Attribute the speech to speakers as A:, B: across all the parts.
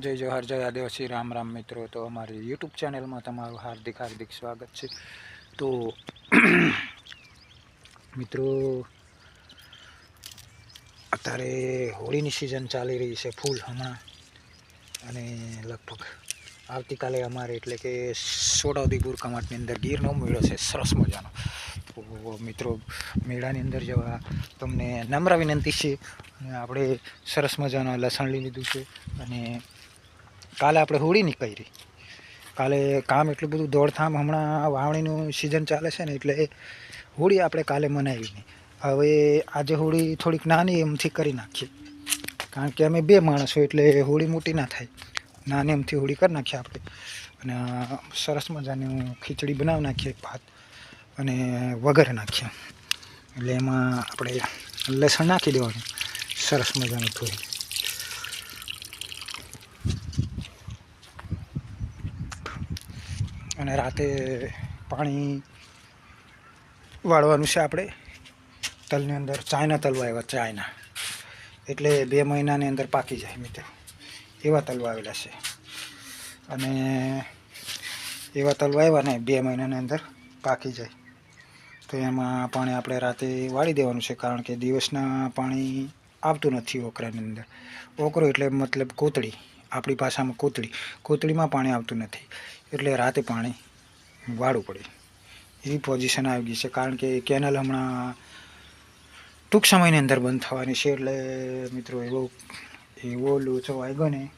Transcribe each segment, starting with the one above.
A: જય જવાહર, જય આદિવાસી, રામ રામ મિત્રો. તો અમારી યુટ્યુબ ચેનલમાં તમારું હાર્દિક હાર્દિક સ્વાગત છે. તો મિત્રો, અત્યારે હોળીની સિઝન ચાલી રહી છે ફૂલ હમણાં. અને લગભગ આવતીકાલે અમારે એટલે કે સોડાઉદીપુર કમાટની અંદર ગીરનો મેળો છે. સરસ મજાનો. તો મિત્રો, મેળાની અંદર જવા તમને નમ્ર વિનંતી છે. આપણે સરસ મજાના લસણ લઈ લીધું છે. અને કાલે આપણે હોળી નીકળી કાલે કામ એટલું બધું દોડધામ હમણાં વાવણીનું સિઝન ચાલે છે ને એટલે હોળી આપણે કાલે મનાવી નહીં હવે આજે હોળી થોડીક નાની એમથી કરી નાખીએ. કારણ કે અમે બે માણસો એટલે હોળી મોટી ના થાય. નાની એમથી હોળી કરી નાખીએ આપણે. અને સરસ મજાની ખીચડી બનાવી નાખીએ ભાત અને વગર નાખીએ. એટલે એમાં આપણે લસણ નાખી દેવાનું. સરસ મજાનું થોડું અને રાતે પાણી વાળવાનું છે આપણે. તલની અંદર ચાયના તલવા આવ્યા, ચાયના. એટલે બે મહિનાની અંદર પાકી જાય મિત્રો. એવા તલવા આવેલા છે. અને એવા તલવા આવ્યા ને બે મહિનાની અંદર પાકી જાય. તો એમાં પાણી આપણે રાતે વાળી દેવાનું છે, કારણ કે દિવસના પાણી આવતું નથી ઓકરાની અંદર. ઓકરો એટલે મતલબ કોતળી. આપણી ભાષામાં કોતળી. કોતળીમાં પાણી આવતું નથી. એટલે રાતે પાણી વાળું પડે એવી પોઝિશન આવી ગઈ છે. કારણ કે કેનલ હમણાં ટૂંક સમયની અંદર બંધ થવાની છે. એટલે મિત્રો, એવો એવો લોચો વાગ્યો ને,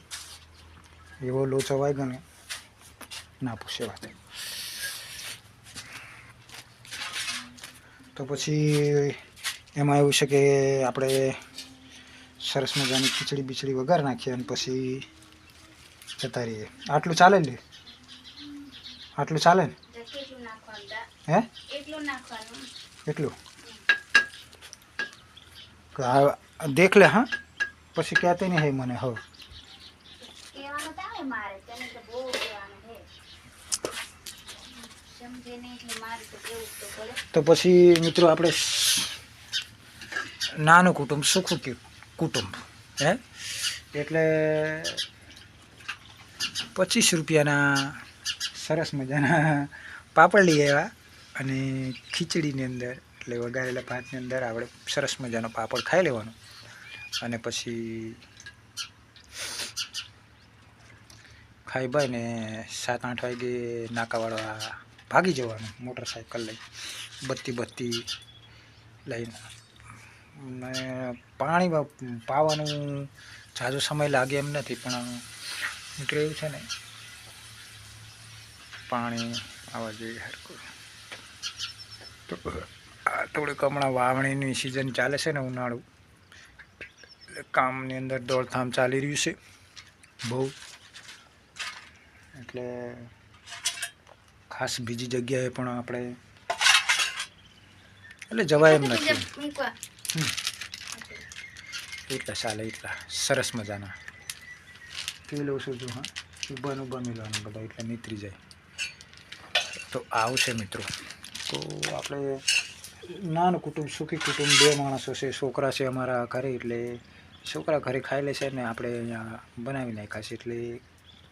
A: એવો લોચો વાગ્યો ને, ના પૂછે વાત. તો પછી એમાં એવું છે કે આપણે સરસ મજાની ખીચડી બીચડી વઘાર નાખીએ અને પછી જતા રહીએ. આટલું ચાલે ને? આટલું ચાલે ને? હે?
B: એટલું
A: દેખ લે હા? પછી કહેતી નહીં હે મને હવે.
B: તો
A: પછી મિત્રો આપણે નાનું કુટુંબ સુખું કુટુંબ હે? એટલે પચીસ રૂપિયાના સરસ મજાના પાપડ લઈ આવ્યા અને ખીચડીની અંદર, એટલે વઘારેલા ભાતની અંદર આપણે સરસ મજાનો પાપડ ખાઈ લેવાનો. અને પછી ખાઈ ભાઈને સાત આઠ વાગે નાકાવાળા ભાગી જવાનું મોટરસાઇકલ લઈ, બત્તી બત્તી લઈને. પાણી પાવાનું ઝાઝો સમય લાગે એમ નથી, પણ એવું છે ને પાણી આવવા જોઈએ હરખું. તો આ થોડીક હમણાં વાવણીની સિઝન ચાલે છે ને ઉનાળું. એટલે કામની અંદર દોડધામ ચાલી રહ્યું છે. બહુ. એટલે ખાસ બીજી જગ્યાએ પણ આપણે એટલે જવાય એમ નથી. એટલા ચાલે એટલા. સરસ મજાના. પી લઉં છું જો હા. ઉભાનું ઊભા મિલવાના બધા એટલે નીતરી જાય. તો આવશે મિત્રો. તો આપણે નાનું કુટુંબ સુખી કુટુંબ બે માણસો છે છોકરા છે અમારા ઘરે એટલે છોકરા ઘરે ખાઈ લે છે ને આપણે અહીંયા બનાવી નાખ્યા છે એટલે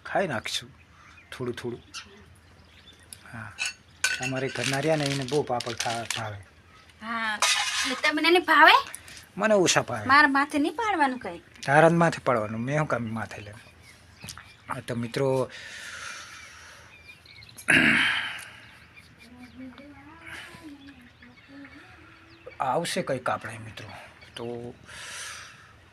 A: ખાઈ નાખીશું થોડું થોડું. હા. અમારે ઘરના રહ્યા ને એને બહુ પાપડ ભાવે.
B: હા તમને ભાવે?
A: મને ઓછા ભાવે.
B: મારા માથે નહીં પાડવાનું કઈ?
A: તારા માથે પાડવાનું મેં શું કામ માથે લે હા તો મિત્રો આવશે કંઈક આપણે મિત્રો. તો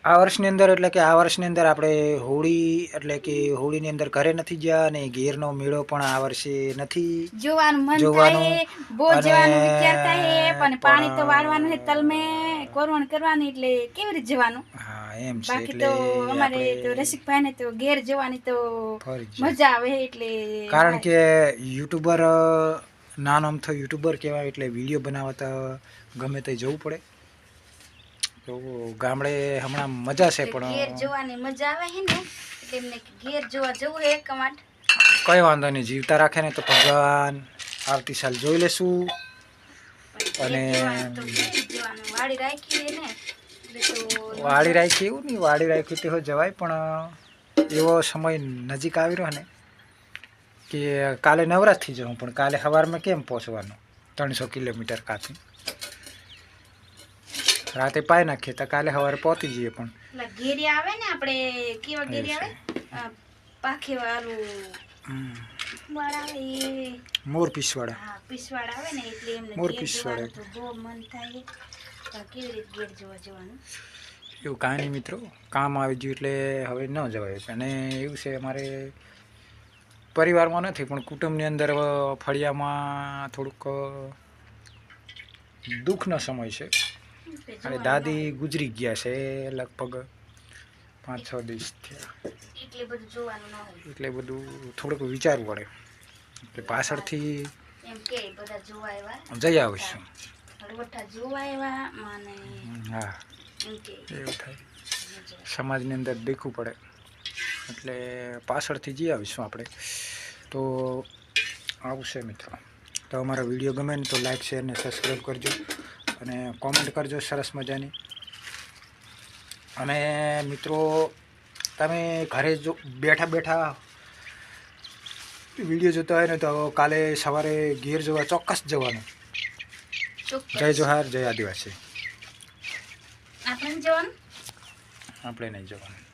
A: આ વર્ષની અંદર એટલે કે આ વર્ષની અંદર આપણે હોળી એટલે કે હોળીની અંદર ઘરે નથી ગયા અને ઘેરનો મેળો પણ આ વર્ષે નથી
B: જોવાનું મન થાય બહુ જવાનું વિચાર થાય પણ પાણી તો વાળવાનું છે તલમે કોરવણ કરવાનું એટલે કેવી રીતે જવાનું?
A: હા એમ છે
B: બાકી તો અમારે તો
A: આપણે
B: તો ઘેર જવાની તો મજા આવે એટલે
A: કારણ કે યુટ્યુબર નાનો આમ તો યુટ્યુબર કહેવાય એટલે વીડિયો બનાવતા ગમે તે જવું પડે. તો ગામડે હમણાં મજા છે
B: ઘેર
A: પણ
B: જોવાની મજા આવે છે ને એટલે એમને ઘેર જોવા જવું હે કમાટ
A: કઈ વાંધો નહીં જીવતા રાખે ને તો ભગવાન આવતી સાલ જોઈ લેશું. અને
B: વાડી રાખી ને
A: વાડી રાખી એવું નહીં વાડી રાખી તો જવાય પણ એવો સમય નજીક આવી રહ્યો ને કે કાલે નવરાશથી જવું જાઉં પણ કાલે સવારમાં કેમ પહોંચવાનું? ત્રણસો કિલોમીટર કાથી. રાતે પાઈ નાખીએ તો કાલે સવારે પહોંચી જઈએ પણ.
B: ઘેરી આવે ને આપણે કેવા ઘેરી આવે? પાખે વાળું
A: મોર પીસવાડા
B: હા પીસવાડ આવે ને એટલે એમને
A: મોર પીસવાડા
B: તો બહુ મન થાય. કેવી રીતે ઘેર જોવા જવાનું?
A: એવું કાંઈ નહીં મિત્રો કામ આવી ગયું એટલે હવે ન જવાય. અને એવું છે અમારે પરિવારમાં નથી પણ કુટુંબની અંદર ફળિયામાં થોડુંક દુઃખનો સમય છે. અને દાદી ગુજરી ગયા છે લગભગ પાંચ છ દિવસ થયા.
B: એટલે બધું
A: થોડુંક વિચારવું પડે. એટલે પાછળથી જઈ આવીશું. હા. એવું થાય. સમાજની અંદર દેખવું પડે. એટલે પાછળથી જઈ આવીશું આપણે. તો આવું છે મિત્રો. તો અમારો વીડિયો ગમે ને તો લાઈક શેર ને સબસ્ક્રાઈબ કરજો. અને કોમેન્ટ કરજો સરસ મજાની. અને મિત્રો તમે ઘરે જો બેઠા બેઠા વીડિયો જોતા હોય ને તો કાલે સવારે ગીર જોવા ચોક્કસ જવાનું. જય જોહાર જય આદિવાસી.
B: આપણે જવાનું?
A: આપણે નહીં જવાનું.